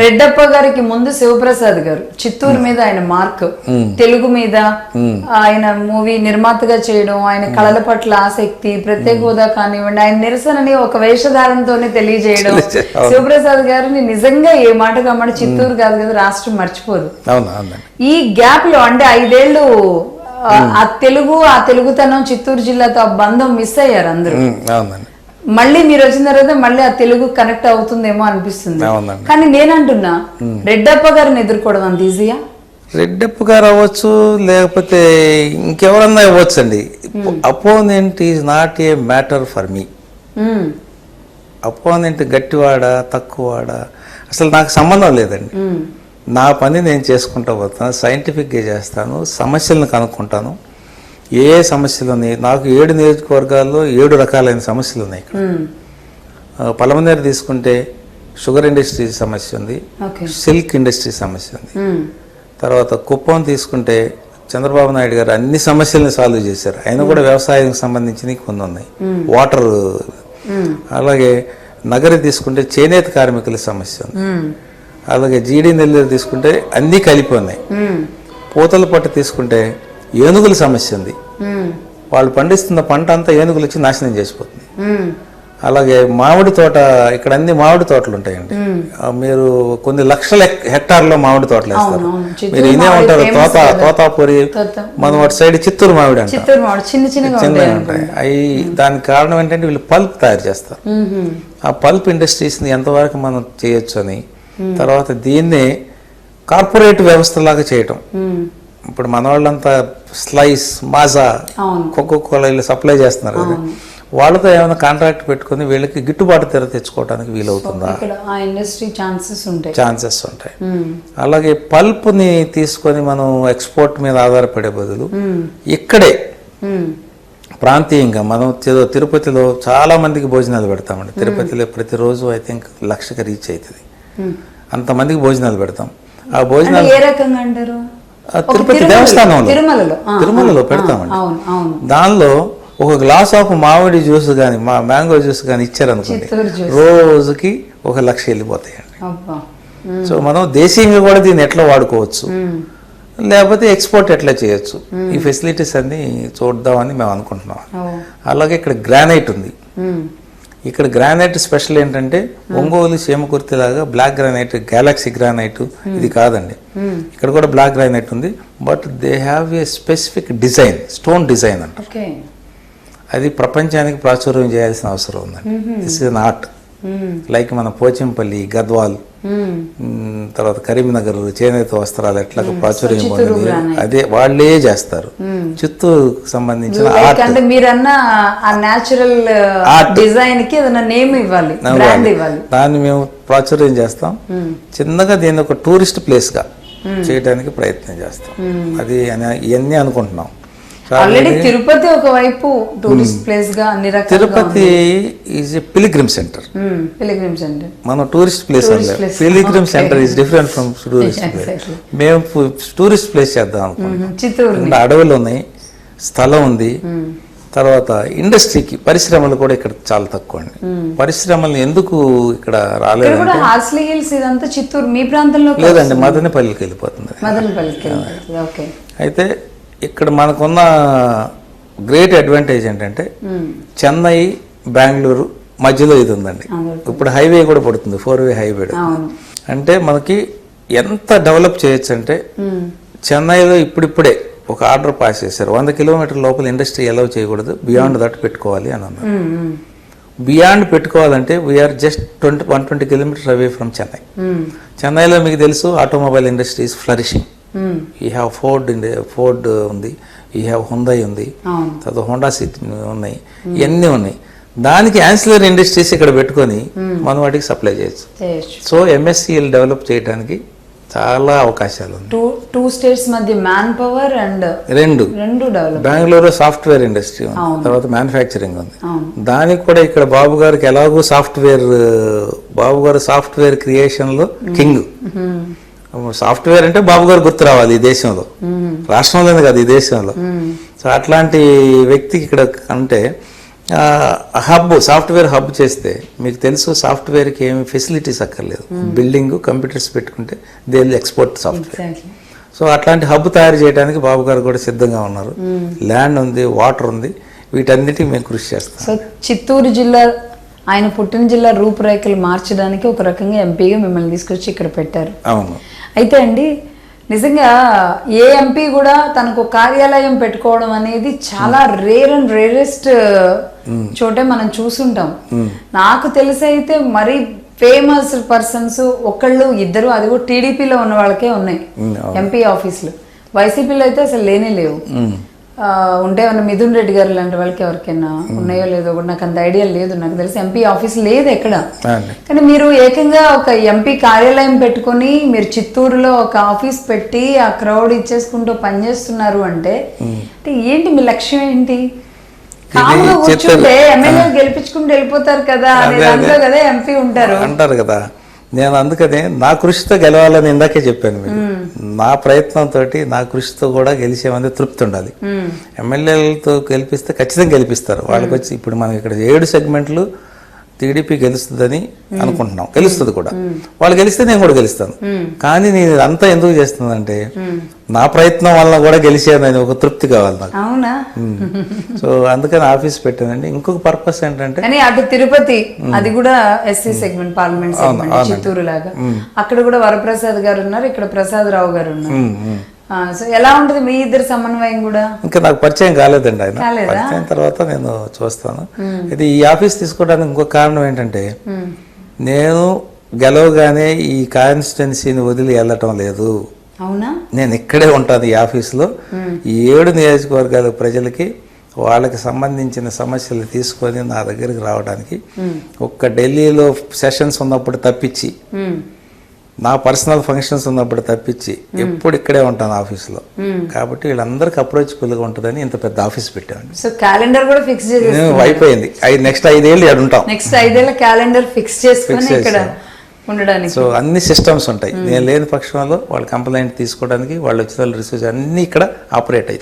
రెడ్డప్ప గారికి ముందు శివప్రసాద్ గారు. చిత్తూరు మీద ఆయన మార్క్. తెలుగు మీద ఆయన మూవీ నిర్మాతగా చేయడం ఆయన కళల పట్ల ఆసక్తి ప్రత్యేక హోదా కానివ్వండి ఆయన నిరసనని ఒక వేషధారంతోనే తెలియజేయడం. శివప్రసాద్ గారిని నిజంగా ఏ మాట కమ్మడి చిత్తూరు కాదు కదా రాష్ట్రం మర్చిపోదు. ఈ గ్యాప్లో అంటే ఐదేళ్ళు ఆ, తెలుగు ఆ తెలుగుతనం చిత్తూరు జిల్లాతో ఆ బంధం మిస్ అయ్యారు అందరూ. మళ్ళీ మీరు వచ్చిన తర్వాత మళ్ళీ ఆ తెలుగు కనెక్ట్ అవుతుందేమో అనిపిస్తుంది. కానీ నేనంటున్నా రెడ్డప్ప గారిని ఎదుర్కోవడం అంత ఈజీయా? రెడ్డప్ప గారు అవ్వచ్చు లేకపోతే ఇంకెవరన్నా అవ్వచ్చు అండి opponent is not a matter for me. Opponent గట్టివాడా తక్కువవాడా అసలు నాకు సంబంధం లేదండి. నా పని నేను చేసుకుంటూ పోతాను సైంటిఫిక్గా చేస్తాను సమస్యలను కనుక్కుంటాను. ఏ సమస్యలు ఉన్నాయి? నాకు ఏడు నియోజకవర్గాల్లో ఏడు రకాలైన సమస్యలు ఉన్నాయి ఇక్కడ. పలమనేరు తీసుకుంటే షుగర్ ఇండస్ట్రీ సమస్య ఉంది సిల్క్ ఇండస్ట్రీ సమస్య ఉంది. తర్వాత కుప్పం తీసుకుంటే చంద్రబాబు నాయుడు గారు అన్ని సమస్యల్ని సాల్వ్ చేశారు. ఆయన కూడా వ్యవసాయానికి సంబంధించినవి కొన్ని ఉన్నాయి. వాటర్ అలాగే నగరి తీసుకుంటే చేనేత కార్మికుల సమస్య ఉంది. అలాగే జీడి నెల్లూరు తీసుకుంటే అన్నీ కలిపి ఉన్నాయి. పూతల పట్టు తీసుకుంటే ఏనుగుల సమస్య ఉంది. వాళ్ళు పండిస్తున్న పంట అంతా ఏనుగులు వచ్చి నాశనం చేసిపోతుంది. అలాగే మామిడి తోట ఇక్కడ అన్ని మామిడి తోటలు ఉంటాయండి. మీరు కొన్ని లక్షల హెక్- హెక్టార్లో మామిడి తోటలు వేస్తారు. మీరు మామిడి ఉంటారు తోత. తోతాపూరి తోత. మనం అటు సైడ్ చిత్తూరు మామిడి అంటాం చిన్న ఉంటాయి. అవి దానికి కారణం ఏంటంటే వీళ్ళు పల్ప్ తయారు చేస్తారు. ఆ పల్ప్ ఇండస్ట్రీస్ని ఎంతవరకు మనం చేయొచ్చు అని తర్వాత దీన్నే కార్పొరేట్ వ్యవస్థలాగా చేయటం. ఇప్పుడు మన వాళ్ళంతా స్లైస్ మాజా అవును. కోకో కోలా వీళ్ళు సప్లై చేస్తున్నారు కదా. వాళ్ళతో ఏమైనా కాంట్రాక్ట్ పెట్టుకొని వీళ్ళకి గిట్టుబాటు ధర తెచ్చుకోవడానికి వీలవుతుందా? ఇండస్ట్రీ ఛాన్సెస్ ఉంటాయి. ఛాన్సెస్ ఉంటాయి. అలాగే పల్ప్ని తీసుకొని మనం ఎక్స్పోర్ట్ మీద ఆధారపడే బదులు ఇక్కడే. ప్రాంతీయంగా మనం ఏదో తిరుపతిలో చాలా మందికి భోజనాలు పెడతామండి. తిరుపతిలో ప్రతిరోజు ఐ థింక్ లక్షకి రీచ్ అవుతుంది. అంతమందికి భోజనాలు పెడతాం. ఆ భోజనాలు ఏ రకంగా అంటారు? తిరుపతి దేవస్థానంలో. తిరుమలలో. పెడతామండి. దానిలో ఒక గ్లాస్ ఆఫ్ మామిడి జ్యూస్ కానీ మా మ్యాంగో జ్యూస్ కానీ ఇచ్చారనుకోండి రోజుకి ఒక లక్ష వెళ్ళిపోతాయండి. సో మనం దేశీయంగా కూడా దీన్ని ఎట్లా వాడుకోవచ్చు. లేకపోతే ఎక్స్పోర్ట్ ఎట్లా చేయొచ్చు? ఈ ఫెసిలిటీస్ అన్ని చూద్దామని మేము అనుకుంటున్నాం. అలాగే ఇక్కడ గ్రానైట్ ఉంది. ఇక్కడ గ్రానైట్ స్పెషల్ ఏంటంటే ఒంగోలు సీమకుర్తి లాగా బ్లాక్ గ్రానైట్ గ్యాలక్సీ గ్రానైట్ ఇది కాదండి. ఇక్కడ కూడా బ్లాక్ గ్రానైట్ ఉంది. But they have a specific design stone design అంట ఓకే. అది ప్రపంచానికి ప్రాచుర్యం చేయాల్సిన అవసరం ఉందండి. This is an art. Like మన పోచంపల్లి గద్వాల్. మ్, తర్వాత కరీంనగర్ చేనేత వస్త్రాలు ఎట్లా ప్రాచుర్యం చిత్తూరు పొందింది. అదే వాళ్ళే చేస్తారు. చిత్తూరుకు సంబంధించిన ఆర్ట్ మీరన్న ఆ నేచురల్. డిజైన్కి ఏదైనా నేమ్ ఇవ్వాలి బ్రాండ్ ఇవ్వాలి. దాన్ని మేము ప్రాచుర్యం చేస్తాం. చిన్నగా దీన్ని ఒక టూరిస్ట్ ప్లేస్గా చేయడానికి ప్రయత్నం చేస్తాం. అది అని- ఇవన్నీ అనుకుంటున్నాం. ఆల్రెడీ తిరుపతి ఒకవైపు టూరిస్ట్ ప్లేస్గా అన్ని రకాలుగా Tirupati is a pilgrim center pilgrims అంటే మనం tourist place. Pilgrim. Center is different from tourist place. మేము టూరిస్ట్ ప్లేస్ చేద్దాం అనుకుంటున్నాం. చిత్తూరు అడవులు ఉన్నాయి స్థలం ఉంది. తర్వాత ఇండస్ట్రీకి పరిశ్రమలు కూడా ఇక్కడ చాలా తక్కువ అండి. పరిశ్రమలు ఎందుకు ఇక్కడ కూడా హార్స్లీ హిల్స్ ఇదంతా చిత్తూరు. మీ ప్రాంతంలో లేదండి మదనపల్లికి వెళ్ళిపోతుంది. మదనపల్లికి అయితే ఇక్కడ మనకున్న గ్రేట్ అడ్వాంటేజ్ ఏంటంటే చెన్నై బెంగళూరు మధ్యలో ఇది ఉందండి. ఇప్పుడు హైవే కూడా పడుతుంది ఫోర్ వే హైవే అంటే మనకి ఎంత డెవలప్ చేయొచ్చు అంటే. చెన్నైలో ఇప్పుడిప్పుడే ఒక ఆర్డర్ పాస్ చేశారు. వంద కిలోమీటర్ లోపల ఇండస్ట్రీ ఎలా చేయకూడదు బియాండ్ దట్ పెట్టుకోవాలి అని అన్నారు. బియాండ్ పెట్టుకోవాలంటే we are just twenty one twenty kilometres away from Chennai చెన్నైలో మీకు తెలుసు automobile industry is flourishing. We have Ford Ford ఉంది. ఈ హ్యావ్ హుందై ఉంది. తర్వాత హోండా సిటీ ఉన్నాయి. ఇవన్నీ ఉన్నాయి. దానికి యాన్సిలర్ ఇండస్ట్రీస్ ఇక్కడ పెట్టుకొని మనం వాటికి సప్లై చేయొచ్చు. సో ఎంఎస్సిఎల్ డెవలప్ చేయడానికి చాలా అవకాశాలు ఉన్నాయి. టూ స్టేట్స్ మధ్య మ్యాన్ పవర్ అండ్ రెండు రెండు సాఫ్ట్వేర్ ఇండస్ట్రీ ఉంది. తర్వాత మ్యానుఫ్యాక్చరింగ్ ఉంది. దానికి కూడా ఇక్కడ బాబు గారికి ఎలాగో సాఫ్ట్వేర్ బాబు గారు సాఫ్ట్వేర్ క్రియేషన్లో కింగ్ సాఫ్ట్వేర్ అంటే బాబు గారు గుర్తు రావాలి ఈ దేశంలో. రాష్ట్రంలోనే కాదు ఈ దేశంలో. సో అట్లాంటి వ్యక్తికి ఇక్కడ అంటే హబ్ సాఫ్ట్వేర్ హబ్ చేస్తే మీకు తెలుసు సాఫ్ట్వేర్కి ఏమి ఫెసిలిటీస్ అక్కర్లేదు. బిల్డింగ్ కంప్యూటర్స్ పెట్టుకుంటే దే ఎక్స్పోర్ట్ సాఫ్ట్వేర్ సో అట్లాంటి హబ్ తయారు చేయడానికి బాబు గారు కూడా సిద్ధంగా ఉన్నారు. ల్యాండ్ ఉంది వాటర్ ఉంది వీటన్నిటికీ మేము కృషి చేస్తాం. సో చిత్తూరు జిల్లా ఆయన పుట్టిన జిల్లా రూపురేఖలు మార్చడానికి ఒక రకంగా ఎంపీగా మిమ్మల్ని తీసుకొచ్చి ఇక్కడ పెట్టారు. అవును. అయితే అండి నిజంగా ఏ ఎంపీ కూడా తనకు కార్యాలయం పెట్టుకోవడం అనేది చాలా రేర్ అండ్ రేరెస్ట్ చోటే మనం చూసుంటాం. నాకు తెలిసి అయితే మరీ ఫేమస్ పర్సన్స్ ఒకళ్ళు ఇద్దరు అది కూడా టీడీపీలో ఉన్న వాళ్ళకే ఉన్నాయి. ఎంపీ ఆఫీసులు వైసీపీలో అయితే అసలు లేనే లేవు. ఉంటే ఉన్న మిథున్ రెడ్డి గారు లాంటి వాళ్ళకి ఎవరికైనా ఉన్నాయో లేదో కూడా నాకు అంత ఐడియా లేదు. నాకు తెలిసి ఎంపీ ఆఫీస్ లేదు ఎక్కడ. కానీ మీరు ఏకంగా ఒక ఎంపీ కార్యాలయం పెట్టుకొని మీరు చిత్తూరులో ఒక ఆఫీస్ పెట్టి ఆ క్రౌడ్ ఇచ్చేసుకుంటూ పనిచేస్తున్నారు అంటే అంటే ఏంటి మీ లక్ష్యం ఏంటి? కాముగా కూర్చుంటే ఎమ్మెల్యే గెలిపించుకుంటూ వెళ్ళిపోతారు కదా అనే. దాంట్లో కదా ఎంపీ ఉంటారు. అంటారు కదా. నేను అందుకనే నా కృషితో గెలవాలని ఇందాకే చెప్పాను మీకు. నా ప్రయత్నంతో నా కృషితో కూడా గెలిచేమంది తృప్తి ఉండాలి. మ్మ్. ఎమ్మెల్యేలతో గెలిపిస్తే ఖచ్చితంగా గెలిపిస్తారు. వాళ్ళకి వచ్చి ఇప్పుడు మనం ఇక్కడ ఏడు సెగ్మెంట్లు టీడీపీ గెలుస్తుందని అనుకుంటున్నాం. గెలుస్తుంది కూడా. వాళ్ళు గెలిస్తే నేను కూడా గెలుస్తాను. కానీ నేను ఇదంతా ఎందుకు చేస్తున్నానంటే నా ప్రయత్నం వల్ల కూడా గెలిచానని ఒక తృప్తి కావాలి నాకు. అవునా? సో అందుకని ఆఫీస్ పెట్టానండి. ఇంకొక పర్పస్ ఏంటంటే కానీ అటు తిరుపతి అది కూడా SC segment parliament segment Chittoor లాగా అక్కడ కూడా వరప్రసాద్ గారు ఉన్నారు ఇక్కడ ప్రసాద్ రావు గారు ఉన్నారు. సో ఎలా ఉంటుంది మీ ఇద్దరు సమన్వయం కూడా? ఇంకా నాకు పరిచయం కాలేదండి ఆయన? పరిచయం తర్వాత నేను చూస్తాను. ఇది ఈ ఆఫీస్ తీసుకోవడానికి ఇంకొక కారణం ఏంటంటే నేను గెలవగానే ఈ కాన్స్టిట్యున్సీని వదిలి వెళ్ళటం లేదు. అవునా? నేను ఇక్కడే ఉంటాను ఈ ఆఫీసులో. ఈ ఏడు నియోజకవర్గాల ప్రజలకి వాళ్ళకి సంబంధించిన సమస్యలు తీసుకొని నా దగ్గరికి రావడానికి ఒక్క ఢిల్లీలో సెషన్స్ ఉన్నప్పుడు తప్పించి నా పర్సనల్ ఫంక్షన్స్ ఉన్నప్పుడు తప్పించి ఎప్పుడు ఇక్కడే ఉంటాను ఆఫీసులో. కాబట్టి వీళ్ళందరికీ అప్రోచబుల్గా ఉంటుందని ఇంత పెద్ద ఆఫీస్ పెట్టామండి. సో క్యాలెండర్ కూడా ఫిక్స్ చేసి నేను అయిపోయింది. నెక్స్ట్ ఐదేళ్ళు ఇక్కడ ఉంటాం. నెక్స్ట్ ఐదేళ్ళ క్యాలెండర్ ఫిక్స్ చేసుకొని ఇక్కడ ఉండడానికి. సో అన్ని సిస్టమ్స్ ఉంటాయి. నేను లేని పక్షంలో వాళ్ళ కంప్లైంట్ తీసుకోవడానికి వాళ్ళు వచ్చిన రిసోర్స్ అన్ని ఇక్కడ ఆపరేట్ అవుతాయి.